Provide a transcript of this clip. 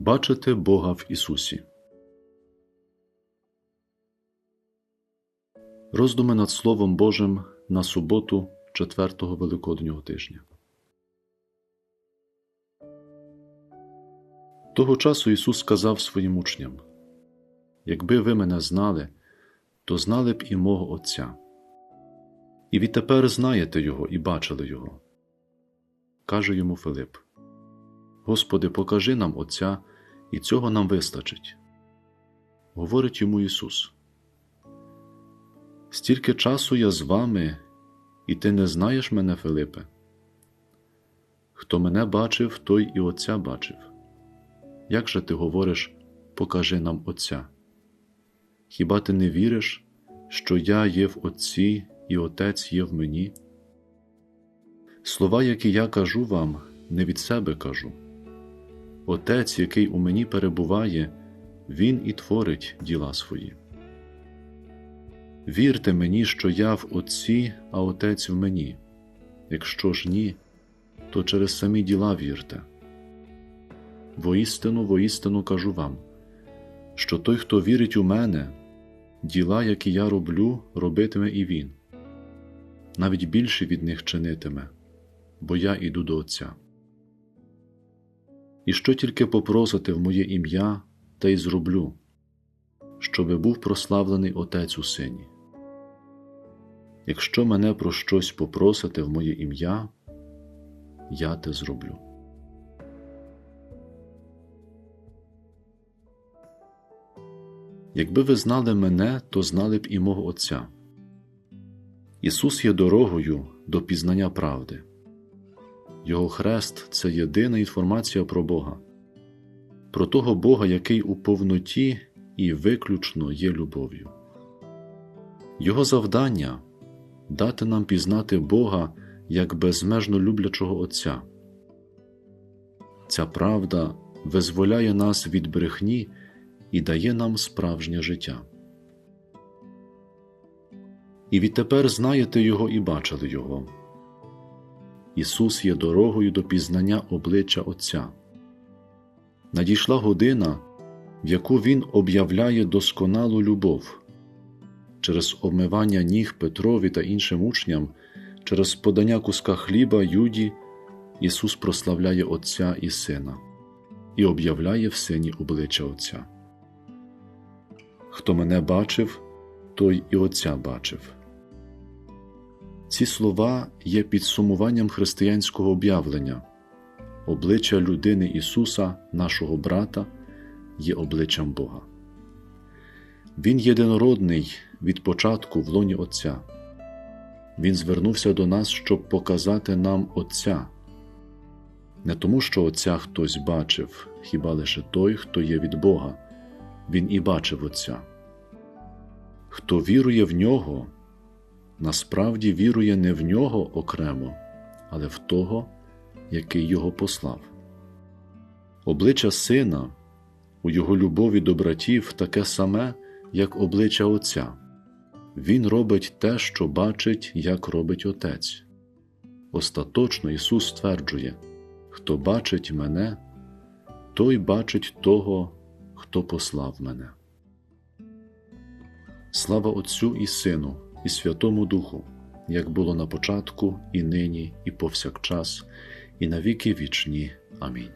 Бачити Бога в Ісусі. Роздуми над Словом Божим на суботу четвертого Великоднього тижня. Того часу Ісус сказав своїм учням: Якби ви мене знали, то знали б і мого Отця. І відтепер знаєте Його і бачили Його. Каже йому Филип: Господи, покажи нам Отця, і цього нам вистачить. Говорить йому Ісус. Стільки часу я з вами, і ти не знаєш мене, Филипе. Хто мене бачив, той і Отця бачив. Як же ти говориш, покажи нам Отця? Хіба ти не віриш, що я є в Отці і Отець є в мені? Слова, які я кажу вам, не від себе кажу. Отець, який у мені перебуває, Він і творить діла свої. Вірте мені, що я в Отці, а Отець в мені. Якщо ж ні, то через самі діла вірте. Воістину, воістину кажу вам, що той, хто вірить у мене, діла, які я роблю, робитиме і він, навіть більше від них чинитиме, бо я іду до Отця. І що тільки попросите в моє ім'я, те й зроблю, щоби був прославлений Отець у Сині. Якщо мене про щось попросите в моє ім'я, я те зроблю. Якби ви знали мене, то знали б і мого Отця. Ісус є дорогою до пізнання правди. Його хрест це єдина інформація про Бога, про того Бога, який у повноті і виключно є любов'ю. Його завдання дати нам пізнати Бога як безмежно люблячого Отця. Ця правда визволяє нас від брехні і дає нам справжнє життя. І відтепер знаєте Його і бачили Його. Ісус є дорогою до пізнання обличчя Отця. Надійшла година, в яку Він об'являє досконалу любов. Через обмивання ніг Петрові та іншим учням, через подання куска хліба Юді, Ісус прославляє Отця і Сина і об'являє в Сині обличчя Отця. Хто мене бачив, той і Отця бачив. Ці слова є підсумуванням християнського об'явлення. Обличчя людини Ісуса, нашого брата, є обличчям Бога. Він єдинородний від початку в лоні Отця. Він звернувся до нас, щоб показати нам Отця, не тому, що Отця хтось бачив, хіба лише той, хто є від Бога, Він і бачив Отця. Хто вірує в нього, насправді вірує не в нього окремо, але в того, який його послав. Обличчя Сина у його любові до братів таке саме, як обличчя Отця. Він робить те, що бачить, як робить Отець. Остаточно Ісус стверджує хто бачить мене, той бачить того, хто послав мене. Слава Отцю і Сину, і Святому Духу, як було на початку, і нині, і повсякчас, і на віки вічні. Амінь.